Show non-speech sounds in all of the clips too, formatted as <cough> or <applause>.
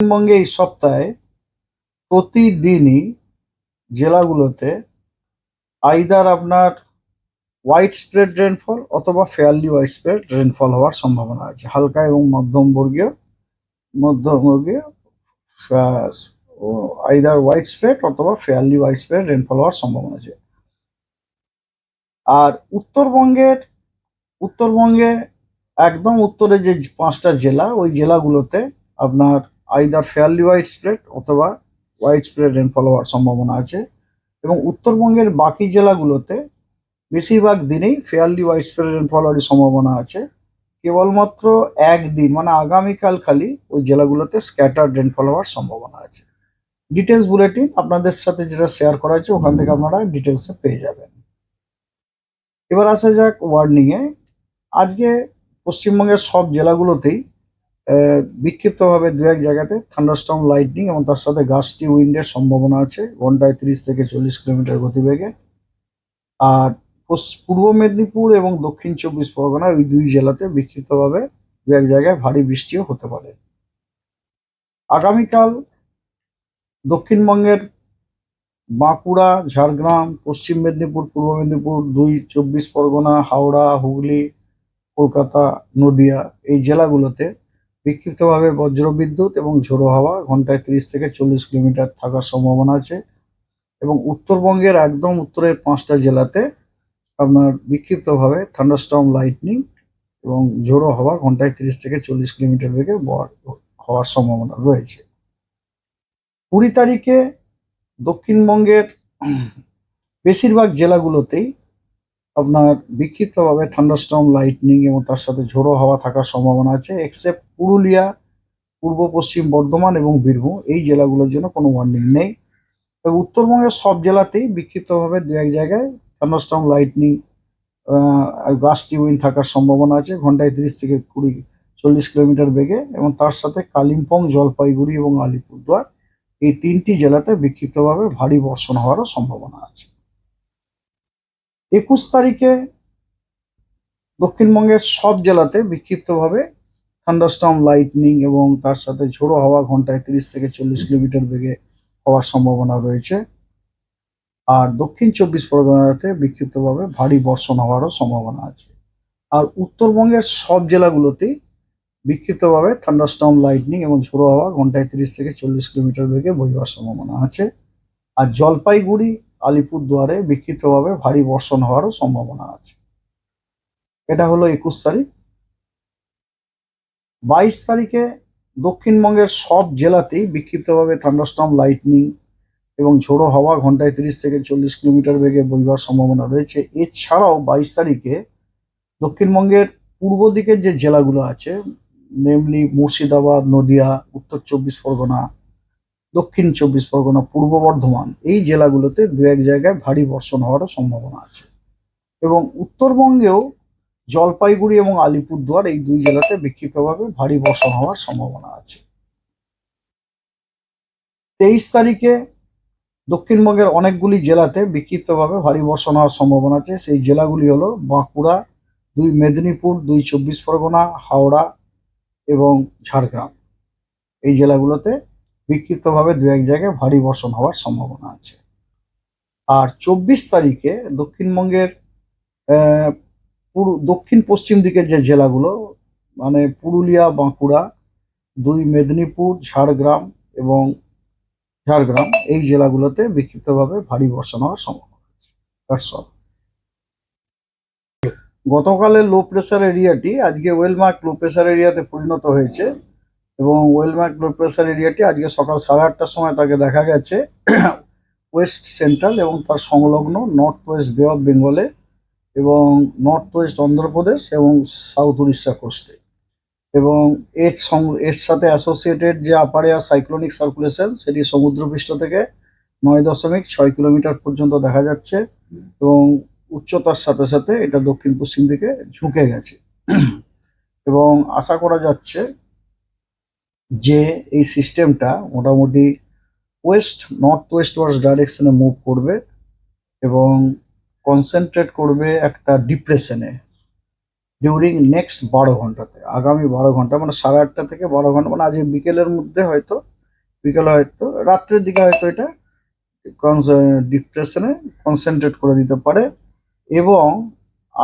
পশ্চিমবঙ্গে এই সপ্তাহে প্রতিদিনই জেলাগুলোতে আইদার আপনার হোয়াইট স্প্রেড রেনফল অথবা ফেয়ারলি হোয়াইট স্প্রেড রেনফল হওয়ার সম্ভাবনা আছে। হালকা এবং মধ্যম বর্গীয় মধ্যমবর্গীয় আইদার হোয়াইট স্প্রেড অথবা ফেয়ারলি হোয়াইট স্প্রেড রেনফল হওয়ার সম্ভাবনা আছে। আর উত্তরবঙ্গের, উত্তরবঙ্গে একদম উত্তরে যে পাঁচটা জেলা, ওই জেলাগুলোতে আপনার আইদার ফেয়ারলি হোয়াইট স্প্রেড অথবা হোয়াইট স্প্রেড রেনফল হওয়ার সম্ভাবনা আছে। এবং উত্তরবঙ্গের বাকি জেলাগুলোতে বেশিরভাগ দিনেই ফেয়ারলি হোয়াইট স্প্রেড রেনফল হওয়ার সম্ভাবনা আছে। কেবলমাত্র একদিন মানে আগামীকাল খালি ওই জেলাগুলোতে স্ক্যাটার্ড রেনফল হওয়ার সম্ভাবনা আছে। ডিটেলস বুলেটিন আপনাদের সাথে যেটা শেয়ার করা হয়েছে, ওখান থেকে আপনারা ডিটেলসে পেয়ে যাবেন। এবার আসা যাক ওয়ার্নিংয়ে আজকে পশ্চিমবঙ্গের সব জেলাগুলোতেই বিক্ষিপ্তভাবে দু এক জায়গাতে থান্ডারস্টর্ম লাইটনিং এবং তার সাথে গাছটি উইন্ডের সম্ভাবনা আছে ঘন্টায় তিরিশ থেকে চল্লিশ কিলোমিটার গতিবেগে। আর পূর্ব মেদিনীপুর এবং দক্ষিণ চব্বিশ পরগনা ওই দুই জেলাতে বিক্ষিপ্তভাবে দু এক জায়গায় ভারী বৃষ্টিও হতে পারে। আগামীকাল দক্ষিণবঙ্গের বাঁকুড়া, ঝাড়গ্রাম, পশ্চিম মেদিনীপুর, পূর্ব মেদিনীপুর, দুই চব্বিশ পরগনা, হাওড়া, হুগলি, কলকাতা, নদিয়া এই জেলাগুলোতে বিক্ষিপ্তভাবে বজ্রবিদ্যুৎ এবং ঝোড়ো হাওয়া ঘন্টায় তিরিশ থেকে চল্লিশ কিলোমিটার থাকার সম্ভাবনা আছে এবং উত্তরবঙ্গের একদম উত্তরের পাঁচটা জেলাতে আপনার বিক্ষিপ্তভাবে থান্ডারস্টর্ম লাইটনিং এবং ঝোড়ো হাওয়া ঘন্টায় তিরিশ থেকে চল্লিশ কিলোমিটার বেগে হওয়ার সম্ভাবনা রয়েছে। কুড়ি তারিখে দক্ষিণবঙ্গের বেশিরভাগ জেলাগুলোতেই আপনার বিক্ষিপ্তভাবে থান্ডারস্টর্ম লাইটনিং এবং তার সাথে ঝোড়ো হাওয়া থাকার সম্ভাবনা আছে এক্সেপ্ট পুরুলিয়া, পূর্ব, পশ্চিম বর্ধমান এবং বীরভূম এই জেলাগুলোর জন্য কোনো ওয়ার্নিং নেই। তবে উত্তরবঙ্গের সব জেলাতেই বিক্ষিপ্তভাবে দু এক জায়গায় থান্ডারস্টর্ম লাইটনিং গাছটি উইন্ড থাকার সম্ভাবনা আছে। ঘন্টায় তিরিশ থেকে কুড়ি, চল্লিশ কিলোমিটার বেগে এবং তার সাথে কালিম্পং, জলপাইগুড়ি এবং আলিপুরদুয়ার এই তিনটি জেলাতে বিক্ষিপ্তভাবে ভারী বর্ষণ হওয়ারও সম্ভাবনা আছে। একুশ তারিখে দক্ষিণবঙ্গের সব জেলাতে বিক্ষিপ্তভাবে থান্ডারস্টর্ম লাইটনিং এবং তার সাথে ঝোড়ো হাওয়া ঘন্টায় তিরিশ থেকে চল্লিশ কিলোমিটার বেগে হওয়ার সম্ভাবনা রয়েছে। আর দক্ষিণ চব্বিশ পরগনাতে বিক্ষিপ্তভাবে ভারী বর্ষণ হওয়ারও সম্ভাবনা আছে। আর উত্তরবঙ্গের সব জেলাগুলোতেই বিক্ষিপ্তভাবে থান্ডারস্টর্ম লাইটনিং এবং ঝোড়ো হাওয়া ঘন্টায় তিরিশ থেকে চল্লিশ কিলোমিটার বেগে বইবার সম্ভাবনা আছে। আর জলপাইগুড়ি, আলিপুরদুয়ারে বিক্ষিপ্তভাবে ভারী বর্ষণ হওয়ারও সম্ভাবনা আছে। এটা হলো একুশ তারিখ। বাইশ তারিখে দক্ষিণবঙ্গের সব জেলাতেই বিক্ষিপ্তভাবে থান্ডারস্টর্ম লাইটনিং এবং ঝোড়ো হাওয়া ঘন্টায় তিরিশ থেকে চল্লিশ কিলোমিটার বেগে বইবার সম্ভাবনা রয়েছে। এছাড়াও বাইশ তারিখে দক্ষিণবঙ্গের পূর্ব দিকের যে জেলাগুলো আছে নেমলি মুর্শিদাবাদ, নদিয়া, উত্তর চব্বিশ পরগনা, দক্ষিণ চব্বিশ পরগনা, পূর্ব বর্ধমান, এই জেলাগুলোতে দু এক জায়গায় ভারী বর্ষণ হওয়ারও সম্ভাবনা আছে। এবং উত্তরবঙ্গেও জলপাইগুড়ি এবং আলিপুরদুয়ার এই দুই জেলাতে বিক্ষিপ্তভাবে ভারী বর্ষণ হওয়ার সম্ভাবনা আছে। তেইশ তারিখে দক্ষিণবঙ্গের অনেকগুলি জেলাতে বিক্ষিপ্তভাবে ভারী বর্ষণ হওয়ার সম্ভাবনা আছে। সেই জেলাগুলি হলো বাঁকুড়া, দুই মেদিনীপুর, দুই চব্বিশ পরগনা, হাওড়া এবং ঝাড়গ্রাম। এই জেলাগুলোতে বিক্ষিপ্তভাবে দু এক জায়গায় ভারী বর্ষণ হওয়ার সম্ভাবনা আছে। আর চব্বিশ তারিখে দক্ষিণবঙ্গের পুরো, দক্ষিণ পশ্চিম দিকের যে জেলাগুলো মানে পুরুলিয়া, বাঁকুড়া, দুই মেদিনীপুর, ঝাড়গ্রাম এবং ঝাড়গ্রাম, এই জেলাগুলোতে বিক্ষিপ্তভাবে ভারী বর্ষণ হওয়ার সম্ভাবনা আছে. গতকালের লো প্রেসার এরিয়াটি আজকে ওয়েলমার্ক লো প্রেসার এরিয়াতে পরিণত হয়েছে এবং ওয়েলমার্ক লো প্রেসার এরিয়াটি আজকে সকাল সাড়ে আটটার সময় তাকে দেখা গেছে <coughs> ওয়েস্ট সেন্ট্রাল এবং তার সংলগ্ন নর্থ ওয়েস্ট বে অফ বেঙ্গলে এবং নর্থ ওয়েস্ট অন্ধ্রপ্রদেশ এবং সাউথ উড়িষ্যা কোস্টে এবং এর এর সাথে অ্যাসোসিয়েটেড যে আপার এয়ার সাইক্লোনিক সার্কুলেশন সেটি সমুদ্রপৃষ্ঠ থেকে নয় দশমিক ছয় কিলোমিটার পর্যন্ত দেখা যাচ্ছে এবং উচ্চতার সাথে সাথে এটা দক্ষিণ পশ্চিম দিকে ঝুঁকে গেছে। এবং আশা করা যাচ্ছে যে এই সিস্টেমটা মোটামুটি ওয়েস্ট নর্থ ওয়েস্ট ওয়ার্স ডাইরেকশনে মুভ করবে এবং কনসেন্ট্রেট করবে একটা ডিপ্রেশনে ডিউরিং নেক্সট বারো ঘন্টাতে। আগামী বারো ঘণ্টা মানে সাড়ে আটটা থেকে বারো ঘণ্টা মানে আজকে বিকেলের মধ্যে হয়তো, বিকেলে হয়তো, রাত্রের দিকে হয়তো এটা ডিপ্রেশনে কনসেন্ট্রেট করে দিতে পারে। এবং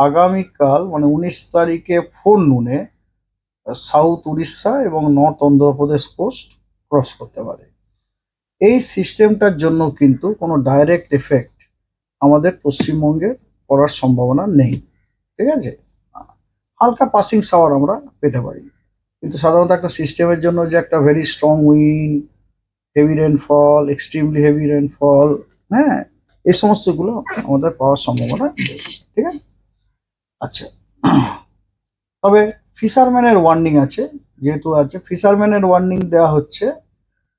আগামীকাল মানে উনিশ তারিখে ফোর নুনে সাউথ উড়িষ্যা এবং নর্থ অন্ধ্রপ্রদেশ কোস্ট ক্রস করতে পারে। এই সিস্টেমটার জন্য কিন্তু কোনো ডাইরেক্ট এফেক্ট আমাদের পশ্চিমবঙ্গে পড়ার সম্ভাবনা নেই, ঠিক আছে? হালকা পাসিং শাওয়ার আমরা পেতে পারি। কিন্তু সাধারণত একটা সিস্টেমের জন্য যে একটা very strong wind heavy rainfall extremely heavy rainfall হ্যাঁ এই সমস্তগুলো আমাদের পাওয়ার সম্ভাবনা নেই, ঠিক আছে? আচ্ছা তবে ফিশারম্যানের ওয়ার্নিং আছে, যেহেতু আছে ফিশারম্যানের ওয়ার্নিং দেওয়া হচ্ছে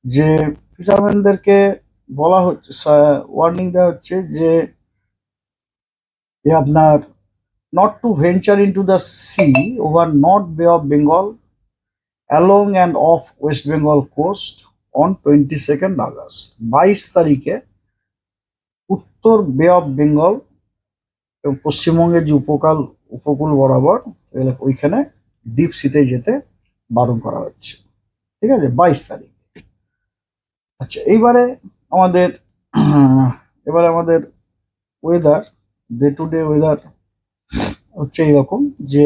যে ফিশারম্যানদেরকে বলা হচ্ছে ওয়ার্নিং দেওয়া হচ্ছে যে আপনার not to venture into the sea over North Bay of Bengal along and off West Bengal coast on 22nd August. বাইশ তারিখে উত্তর বে অফ বেঙ্গল এবং পশ্চিমবঙ্গের যে উপকাল, উপকূল বরাবর ওইখানে ডিপ সিতে যেতে বারণ করা হচ্ছে। ঠিক আছে? বাইশ তারিখ। আচ্ছা এইবারে আমাদের <clears throat> এবার আমাদের weather day to day weather হচ্ছে এইরকম যে